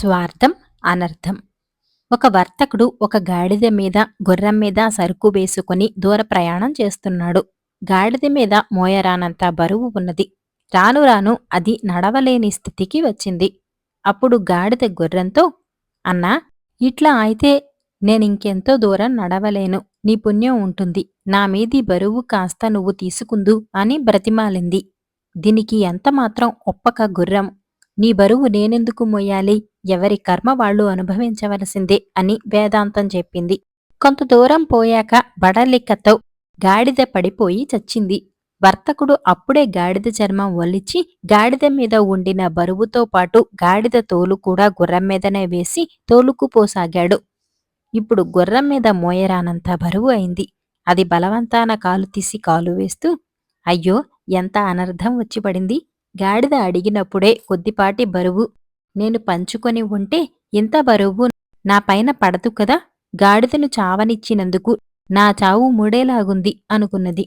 స్వార్థం అనర్థం. ఒక వర్తకుడు ఒక గాడిద మీద గుర్రం మీద సరుకు వేసుకుని దూర ప్రయాణం చేస్తున్నాడు. గాడిద మీద మోయరానంత బరువు ఉన్నది. రాను రాను అది నడవలేని స్థితికి వచ్చింది. అప్పుడు గాడిద గుర్రంతో అన్నా ఇట్లా అయితే నేనింకెంతో దూరం నడవలేను. నీ పుణ్యం ఉంటుంది. నా మీది బరువు కాస్త నువ్వు తీసుకుందు అని బ్రతిమాలింది. దీనికి ఎంతమాత్రం ఒప్పక గుర్రం నీ బరువు నేనెందుకు మోయాలి? ఎవరి కర్మ వాళ్ళు అనుభవించవలసిందే అని వేదాంతం చెప్పింది. కొంత దూరం పోయాక బడలిక్కతో గాడిద పడిపోయి చచ్చింది. వర్తకుడు అప్పుడే గాడిద చర్మం వలిచి గాడిద మీద ఉండిన బరువుతో పాటు గాడిద తోలు కూడా గుర్రం మీదనే వేసి తోలుకుపోసాగాడు. ఇప్పుడు గుర్రం మీద మోయరానంత బరువు అయింది. అది బలవంతాన కాలు తీసి కాలు వేస్తూ అయ్యో ఎంత అనర్థం వచ్చి పడింది? గాడిద అడిగినప్పుడే కొద్దిపాటి బరువు. నేను పంచుకొని ఉంటే ఇంత బరువు నా పైన పడదు కదా? గాడిదను చావనిచ్చినందుకు నా చావు మూడేలాగుంది అనుకున్నది.